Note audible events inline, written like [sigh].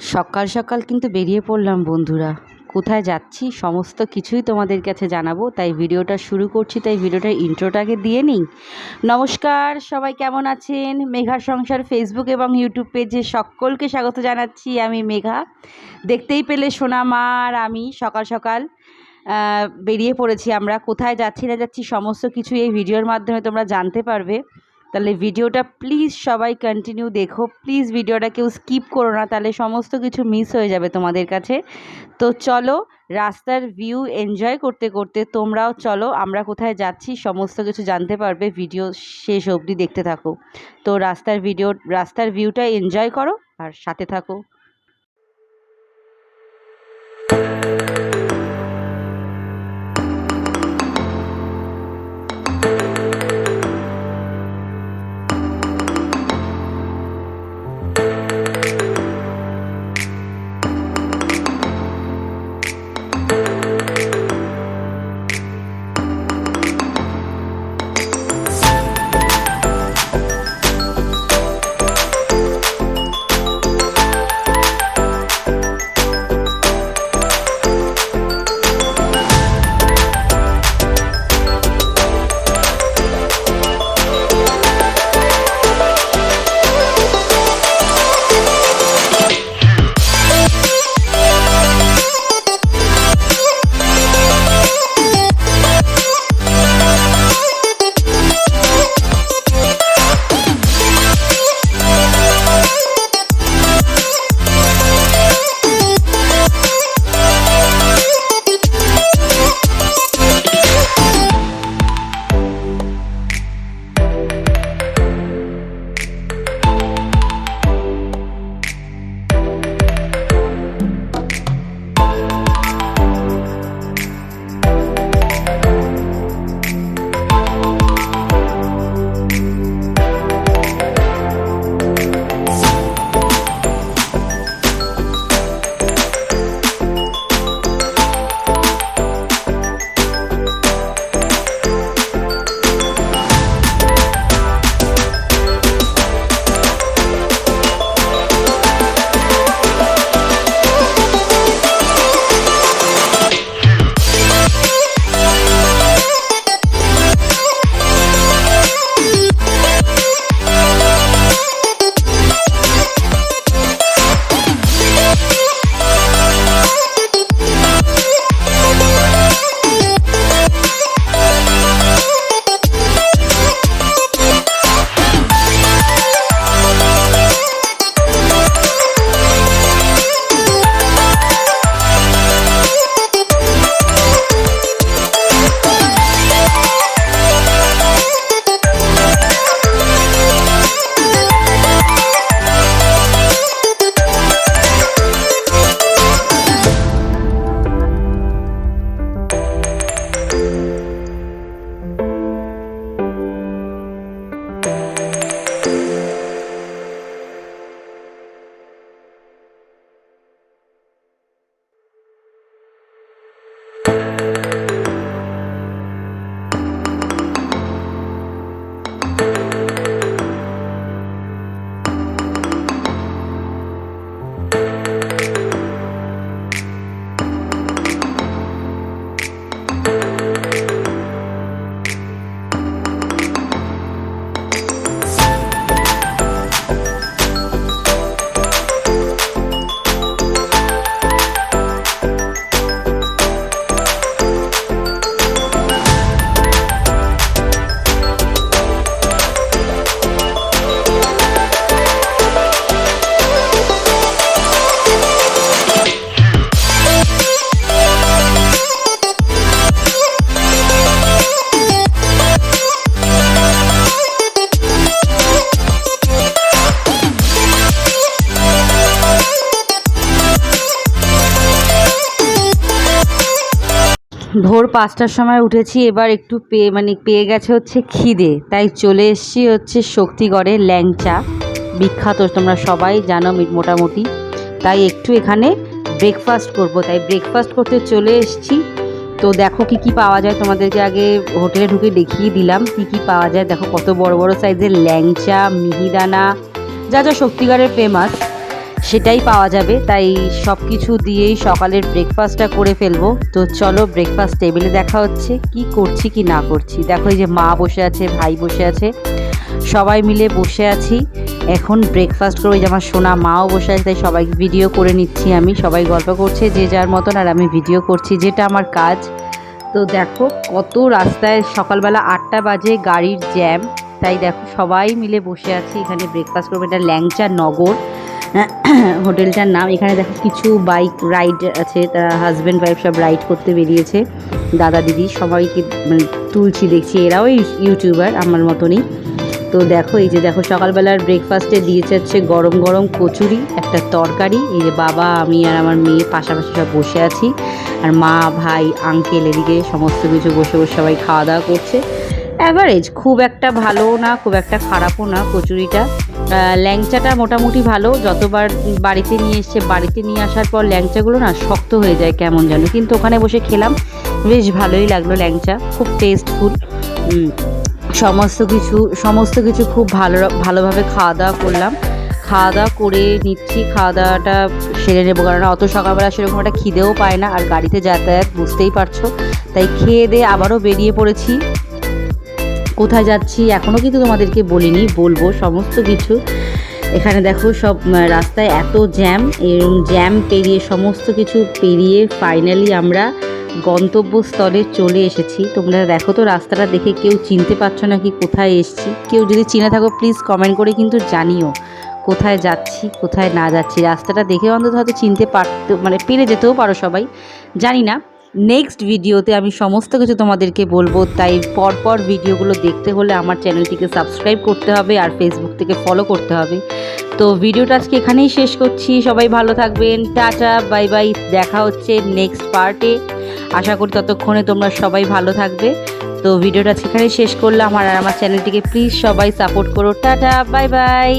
সকাল সকাল কিন্তু বেরিয়ে পড়লাম, বন্ধুরা। কোথায় যাচ্ছি? সমস্ত কিছুই তোমাদের কাছে জানাব। তাই ভিডিওটা শুরু করছি, তাই ভিডিওটার ইন্ট্রোটাকে দিয়ে নিই। নমস্কার, সবাই কেমন আছেন? মেঘার সংসার ফেসবুক এবং ইউটিউব পেজে সকলকে স্বাগত জানাচ্ছি। আমি মেঘা। দেখতেই পেলে সোনা মা আর আমি সকাল সকাল বেরিয়ে পড়েছি আমরা। কোথায় যাচ্ছি, না যাচ্ছি, সমস্ত কিছু এই ভিডিওর মাধ্যমে তোমরা জানতে পারবে। তাহলে ভিডিওটা প্লিজ সবাই কন্টিনিউ দেখো। প্লিজ ভিডিওটা কেউ স্কিপ করো না, তাহলে সমস্ত কিছু মিস হয়ে যাবে তোমাদের কাছে। তো চলো, রাস্তার ভিউ এনজয় করতে করতে তোমরাও চলো, আমরা কোথায় যাচ্ছি সমস্ত কিছু জানতে পারবে ভিডিও শেষ অবধি দেখতে থাকো। তো রাস্তার ভিডিও রাস্তার ভিউটা এনজয় করো আর সাথে থাকো। ভোর পাঁচটার সময় উঠেছি, এবার একটু পেয়ে মানে পেয়ে গেছে হচ্ছে খিদে। তাই চলে এসেছি হচ্ছে শক্তিগড়ে ল্যাংচা। বিখ্যাত, তোমরা সবাই জানো মোটামুটি। তাই একটু এখানে ব্রেকফাস্ট করব। তাই ব্রেকফাস্ট করতে চলে এসেছি। তো দেখো কি কি পাওয়া যায় তোমাদেরকে আগে হোটেলে ঢুকে দেখিয়ে দিলাম। কি কি পাওয়া যায়? দেখো কত বড় বড় সাইজের ল্যাংচা, মিহিদানা, যা যা শক্তিগড়ের ফেমাস সেটাই পাওয়া যাবে, তাই সব কিছু দিয়েই সকালের ব্রেকফাস্টটা করে ফেলব। তো চলো ব্রেকফাস্ট টেবিলে দেখা হচ্ছে, কি করছি কি না করছি। দেখো এই যে মা বসে আছে, ভাই বসে আছে, সবাই মিলে বসে আছি। এখন ব্রেকফাস্ট করব যে আমার সোনা মাও বসে আছে, তাই সবাই ভিডিও করে নিচ্ছি আমি। সবাই গল্প করছে, যে যার মতন, আর আমি ভিডিও করছি, যেটা আমার কাজ। তো দেখো কত রাস্তায় সকালবেলা আটটা বাজে, গাড়ির জ্যাম তাই দেখো সবাই মিলে বসে আছি, এখানে ব্রেকফাস্ট করব। এটা ল্যাংচা নগর। [coughs] হোটেলটার নাম, এখানে দেখো কিছু বাইক রাইড আছে তারা হাজব্যান্ড ওয়াইফ সব রাইড করতে বেরিয়েছে। দাদা, দিদি সবাইকে মানে তুলছি, দেখছি এরাও ইউটিউবার আমার মতনই। তো দেখো, এই যে দেখো সকালবেলার ব্রেকফাস্টে দিয়েছে হচ্ছে গরম গরম কচুরি, একটা তরকারি, এই যে বাবা, আমি আর আমার মেয়ে পাশাপাশি সব বসে আছি। আর মা, ভাই আঙ্কেল এদিকে সমস্ত কিছু বসে বসে সবাই খাওয়া দাওয়া করছে। অ্যাভারেজ খুব একটা ভালো না, খুব একটা খারাপও না কচুরিটা। ল্যাংচাটা মোটামুটি ভালো। যতবার বাড়িতে নিয়ে এসছে, বাড়িতে নিয়ে আসার পর ল্যাংচাগুলো না শক্ত হয়ে যায় কেমন যেন। কিন্তু ওখানে বসে খেলাম, বেশ ভালোই লাগল ল্যাংচা, খুব টেস্টফুল সমস্ত কিছু সমস্ত কিছু খুব ভালো, ভালোভাবে খাওয়া দাওয়া করলাম। খাওয়া দাওয়া করে নিচ্ছি খাওয়া দাওয়াটা সেরে নেব, কারণ অত সকালবেলা সেরকম একটা খিদেও পায় না, আর গাড়িতে যাতায়াত বুঝতেই পারছ। তাই খেয়ে দিয়ে আবারও বেরিয়ে পড়েছি। কোথায় যাচ্ছি এখনও কিন্তু তোমাদেরকে বলিনি, বলব সমস্ত কিছু। এখানে দেখো সব রাস্তায় এত জ্যাম এরকম জ্যাম পেরিয়ে সমস্ত কিছু পেরিয়ে ফাইনালি আমরা গন্তব্যস্থলে চলে এসেছি। তোমরা দেখো তো রাস্তাটা দেখে কেউ চিনতে পারছ না কি কোথায় এসেছি। কেউ যদি চিনে থাকো প্লিজ কমেন্ট করে কিন্তু জানিও কোথায় যাচ্ছি, কোথায় না যাচ্ছি। রাস্তাটা দেখে অন্তত হয়তো চিনতে পারতো মানে পেরে যেতেও পারো সবাই, জানি না। নেক্সট ভিডিওতে আমি সমস্ত কিছু তোমাদেরকে বলব, তাই পরপর ভিডিওগুলো দেখতে হলে আমার চ্যানেলটিকে সাবস্ক্রাইব করতে হবে আর ফেসবুক থেকে ফলো করতে হবে। তো ভিডিওটা আজকে এখানেই শেষ করছি, সবাই ভালো থাকবেন, টাটা বাই বাই দেখা হচ্ছে নেক্সট পার্টে আশা করি ততক্ষণে তোমরা সবাই ভালো থাকবে। তো ভিডিওটা এখানেই শেষ করলাম, আর আমার চ্যানেলটিকে প্লিজ সবাই সাপোর্ট করো। Tata bye bye.